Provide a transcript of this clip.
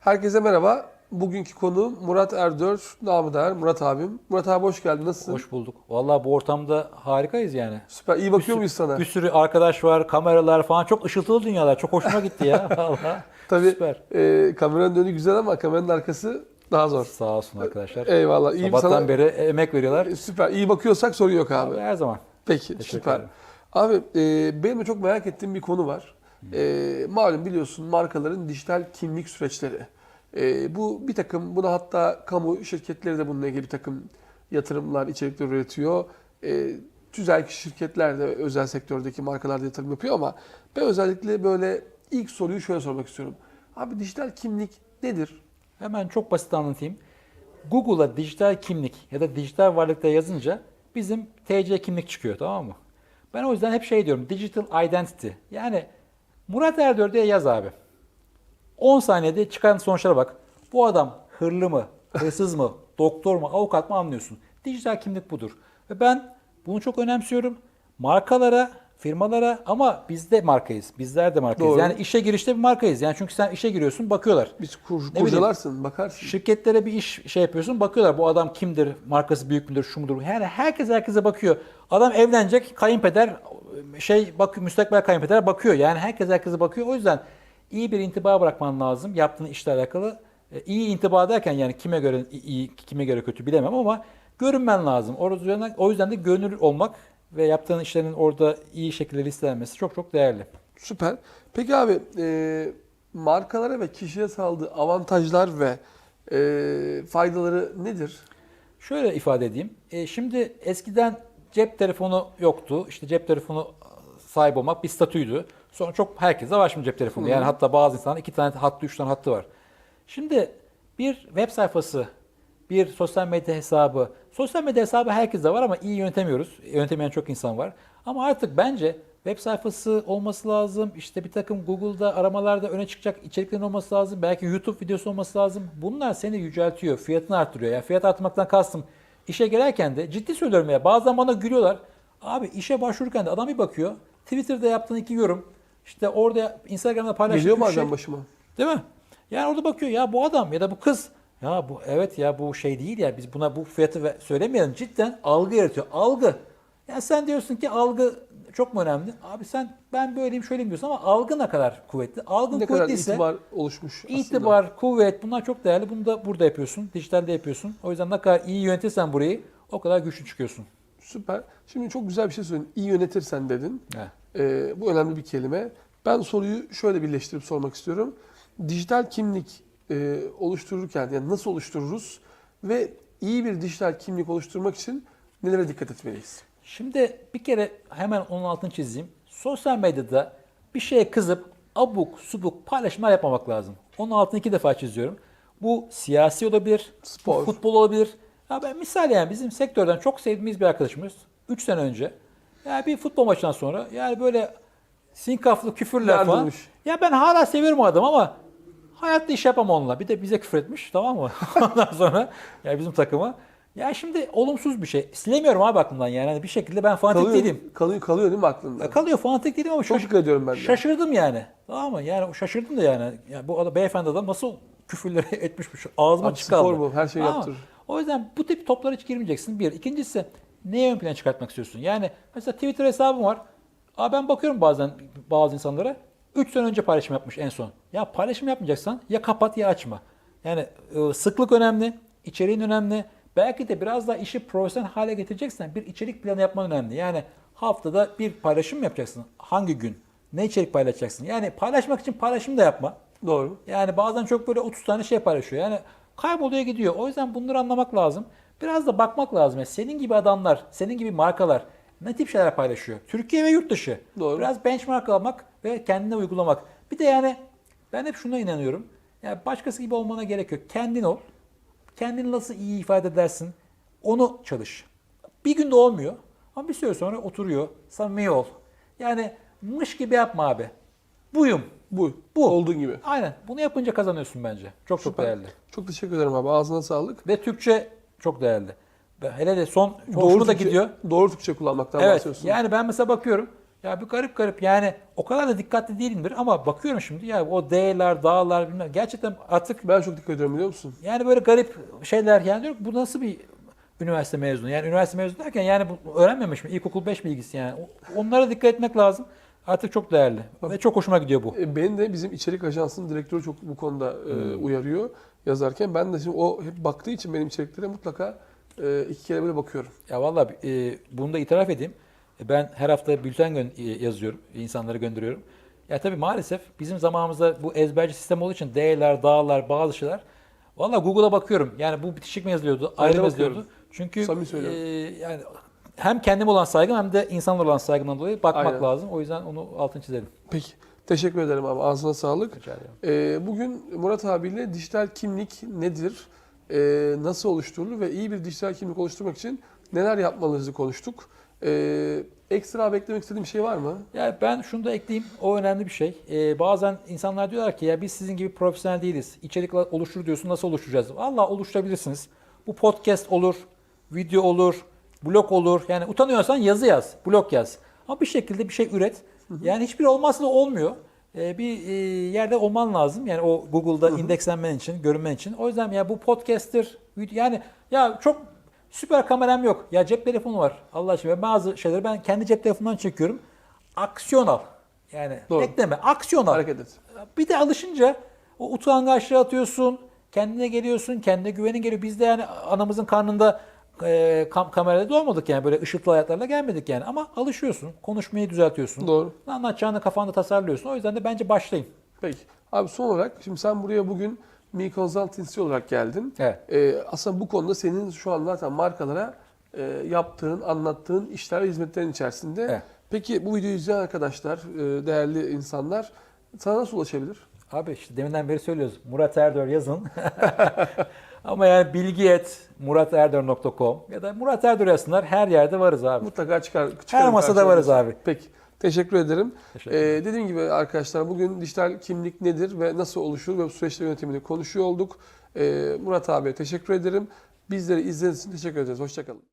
Herkese merhaba. Bugünkü konu Murat Erdör, namı değer Murat abim. Murat abi hoş geldin. Nasılsın? Hoş bulduk. Vallahi bu ortamda harikayız yani. Süper. İyi bakıyor muyuz sana? Bir sürü arkadaş var, kameralar falan. Çok ışıltılı dünyalar. Çok hoşuma gitti ya. Vallahi. Tabii Süper. e, kameranın önü güzel ama kameranın arkası daha zor. Sağ olsun arkadaşlar. Eyvallah. İyi Sabahtan sana. beri emek veriyorlar. E, Süper. İyi bakıyorsak sorun yok abi. Her zaman. Peki Teşekkür süper. ederim. Abi e, benim de çok merak ettiğim bir konu var. E, malum biliyorsun markaların dijital kimlik süreçleri. E, bu bir takım buna hatta kamu şirketleri de bununla ilgili bir takım yatırımlar, içerikler üretiyor. E, tüzel şirketler de özel sektördeki markalar da yatırım yapıyor ama ben özellikle böyle ilk soruyu şöyle sormak istiyorum. Abi dijital kimlik nedir? Hemen çok basit anlatayım. Google'a dijital kimlik ya da dijital varlıkta yazınca bizim TC kimlik çıkıyor tamam mı? Ben o yüzden hep şey diyorum. Digital identity. Yani Murat Erdör diye yaz abi. 10 saniyede çıkan sonuçlara bak. Bu adam hırlı mı, hırsız mı, doktor mu, avukat mı anlıyorsun. Dijital kimlik budur. Ve ben bunu çok önemsiyorum. Markalara, firmalara ama biz de markayız. Bizler de markayız. Doğru. Yani işe girişte bir markayız. Yani çünkü sen işe giriyorsun bakıyorlar. Biz kur, bileyim. kurcalarsın, bakarsın. Şirketlere bir iş şey yapıyorsun bakıyorlar bu adam kimdir, markası büyük müdür, şu mudur. Yani herkes herkese bakıyor. Adam evlenecek, kayınpeder şey bak müstakbel kayınpeder bakıyor. Yani herkes herkese bakıyor. O yüzden iyi bir intiba bırakman lazım yaptığın işle alakalı. E, İyi intiba derken yani kime göre iyi, kime göre kötü bilemem ama görünmen lazım. O yüzden, o yüzden de görünür olmak ve yaptığın işlerin orada iyi şekilde listelenmesi çok çok değerli. Süper. Peki abi e, markalara ve kişiye sağladığı avantajlar ve e, faydaları nedir? Şöyle ifade edeyim. E, şimdi eskiden cep telefonu yoktu. İşte cep telefonu sahip olmak bir statüydü. Sonra çok herkese var şimdi cep telefonu. Yani hatta bazı insanlar iki tane hattı, üç tane hattı var. Şimdi bir web sayfası, bir sosyal medya hesabı. Sosyal medya hesabı herkeste var ama iyi yönetemiyoruz. Yönetemeyen çok insan var. Ama artık bence web sayfası olması lazım. İşte bir takım Google'da aramalarda öne çıkacak içeriklerin olması lazım. Belki YouTube videosu olması lazım. Bunlar seni yüceltiyor, fiyatını arttırıyor. Yani fiyat arttırmaktan kastım işe girerken de ciddi söylüyorum ya bazen bana gülüyorlar. Abi işe başvururken de adam bir bakıyor. Twitter'da yaptığın iki yorum, işte orada Instagram'da paylaştığın Geliyor bazen şey. başıma. Değil mi? Yani orada bakıyor ya bu adam ya da bu kız ya bu evet ya bu şey değil ya biz buna bu fiyatı söylemeyelim. Cidden algı yaratıyor. Algı. Ya sen diyorsun ki algı çok mu önemli? Abi sen ben böyleyim şöyleyim diyorsun ama algı ne kadar kuvvetli? Algın Ne kadar kuvvetliyse itibar oluşmuş aslında. itibar, kuvvet bunlar çok değerli. Bunu da burada yapıyorsun. Dijitalde yapıyorsun. O yüzden ne kadar iyi yönetirsen burayı o kadar güçlü çıkıyorsun. Süper. Şimdi çok güzel bir şey söyledin. İyi yönetirsen dedin. Heh. E, bu önemli bir kelime. Ben soruyu şöyle birleştirip sormak istiyorum. Dijital kimlik e, oluştururken yani nasıl oluştururuz ve iyi bir dijital kimlik oluşturmak için nelere dikkat etmeliyiz? Şimdi bir kere hemen onun altını çizeyim. Sosyal medyada bir şeye kızıp abuk subuk paylaşımlar yapmamak lazım. Onun altını iki defa çiziyorum. Bu siyasi olabilir, Spor. futbol olabilir. Ya ben misal yani bizim sektörden çok sevdiğimiz bir arkadaşımız 3 sene önce yani bir futbol maçından sonra yani böyle sinkaflı küfürler falan. Yardırmış. Ya ben hala seviyorum o adamı ama hayatta iş yapamam onunla. Bir de bize küfür etmiş tamam mı? Ondan sonra yani bizim takıma. Ya şimdi olumsuz bir şey. Silemiyorum abi aklımdan yani. Hani bir şekilde ben fanatik Kalıyor, değilim. kalıyor, kalıyor değil mi aklında? Ya Kalıyor fanatik değilim ama Çok şaş- ediyorum ben de. şaşırdım yani. Tamam mı? Yani şaşırdım da yani. yani bu adam, beyefendi adam nasıl küfürleri etmişmiş. Ağzıma Abi çık spor kaldı. bu, her şeyi Tamam yaptırır. O yüzden bu tip toplara hiç girmeyeceksin bir. İkincisi neye ön plana çıkartmak istiyorsun? Yani mesela Twitter hesabım var. Aa ben bakıyorum bazen bazı insanlara 3 sene önce paylaşım yapmış en son. Ya paylaşım yapmayacaksan ya kapat ya açma. Yani e, sıklık önemli, içeriğin önemli. Belki de biraz daha işi profesyonel hale getireceksen bir içerik planı yapman önemli. Yani haftada bir paylaşım mı yapacaksın? Hangi gün? Ne içerik paylaşacaksın? Yani paylaşmak için paylaşım da yapma. Doğru. Yani bazen çok böyle 30 tane şey paylaşıyor. Yani kayboluyor gidiyor. O yüzden bunları anlamak lazım. Biraz da bakmak lazım. Yani senin gibi adamlar, senin gibi markalar ne tip şeyler paylaşıyor? Türkiye ve yurt dışı. Doğru. Biraz benchmark almak ve kendine uygulamak. Bir de yani ben hep şuna inanıyorum. Yani başkası gibi olmana gerek yok. Kendin ol. Kendini nasıl iyi ifade edersin onu çalış. Bir günde olmuyor ama bir süre sonra oturuyor. Samimi ol. Yani mış gibi yapma abi. Buyum. Bu. Bu. Olduğun gibi. Aynen. Bunu yapınca kazanıyorsun bence. Çok çok Süper. değerli. Çok teşekkür ederim abi. Ağzına sağlık. Ve Türkçe çok değerli. Hele de son Doğru da gidiyor. Doğru Türkçe kullanmaktan Evet. bahsediyorsun. Yani ben mesela bakıyorum. Ya bir garip garip yani o kadar da dikkatli değilimdir ama bakıyorum şimdi ya o D'ler, dağlar bilmem gerçekten artık Ben çok dikkat ediyorum biliyor musun? yani böyle garip şeyler yani diyorum bu nasıl bir üniversite mezunu? Yani üniversite mezunu derken yani bu öğrenmemiş mi? İlkokul 5 bilgisi yani. Onlara dikkat etmek lazım. Artık çok değerli. Ve çok hoşuma gidiyor bu. E, Beni de bizim içerik ajansının direktörü çok bu konuda e, Hmm. uyarıyor yazarken. Ben de şimdi o hep baktığı için benim içeriklere mutlaka e, iki kere böyle bakıyorum. Ya vallahi e, bunu da itiraf edeyim. Ben her hafta bülten gö- yazıyorum, insanlara gönderiyorum. Ya tabii maalesef bizim zamanımızda bu ezberci sistem olduğu için D'ler, dağlar, bazı şeyler. Vallahi Google'a bakıyorum. Yani bu bitişik mi yazılıyordu, Ben ayrı mı yazılıyordu? bakıyorum. Çünkü Samimi e, söylüyorum. yani hem kendim olan saygım hem de insanlar olan saygımdan dolayı bakmak Aynen. lazım. O yüzden onu altını çizelim. Peki. Teşekkür ederim abi. Ağzına sağlık. Rica ederim. E, bugün Murat abiyle dijital kimlik nedir? E, nasıl oluşturulur ve iyi bir dijital kimlik oluşturmak için neler yapmalıyızı konuştuk. E, ekstra beklemek istediğim bir şey var mı? Ya ben şunu da ekleyeyim. O önemli bir şey. Ee, bazen insanlar diyorlar ki ya biz sizin gibi profesyonel değiliz. İçerik oluştur diyorsun nasıl oluşturacağız? Valla oluşturabilirsiniz. Bu podcast olur, video olur, blog olur. Yani utanıyorsan yazı yaz, blog yaz. Ama bir şekilde bir şey üret. Yani hiçbir olmazsa da olmuyor. Ee, bir e, yerde olman lazım. Yani o Google'da indekslenmen için, görünmen için. O yüzden ya bu podcast'tir, yani ya çok Süper kameram yok. Ya cep telefonu var. Allah aşkına bazı şeyleri ben kendi cep telefonundan çekiyorum. Aksiyon al. Yani Doğru. bekleme. Aksiyon al. Hareket et. Bir de alışınca o utangaçlığı atıyorsun. Kendine geliyorsun. Kendine güvenin geliyor. Biz de yani anamızın karnında e, kam kamerada doğmadık yani. Böyle ışıklı hayatlarla gelmedik yani. Ama alışıyorsun. Konuşmayı düzeltiyorsun. Doğru. Ne anlatacağını kafanda tasarlıyorsun. O yüzden de bence başlayın. Peki. Abi son olarak şimdi sen buraya bugün Mi Consultancy olarak geldin. Evet. Ee, aslında bu konuda senin şu an zaten markalara e, yaptığın, anlattığın işler ve hizmetlerin içerisinde. Evet. Peki bu videoyu izleyen arkadaşlar, e, değerli insanlar sana nasıl ulaşabilir? Abi işte deminden beri söylüyoruz. Murat Erdör yazın. Ama yani bilgi et muraterdör.com ya da Murat Erdör yazsınlar. Her yerde varız abi. Mutlaka çıkar. Her masada varız abi. Peki. Teşekkür ederim. Teşekkür Ee, dediğim gibi arkadaşlar bugün dijital kimlik nedir ve nasıl oluşur ve bu süreçte yönetimini konuşuyor olduk. Ee, Murat abiye teşekkür ederim. Bizleri izlediğiniz için teşekkür ederiz. Hoşçakalın.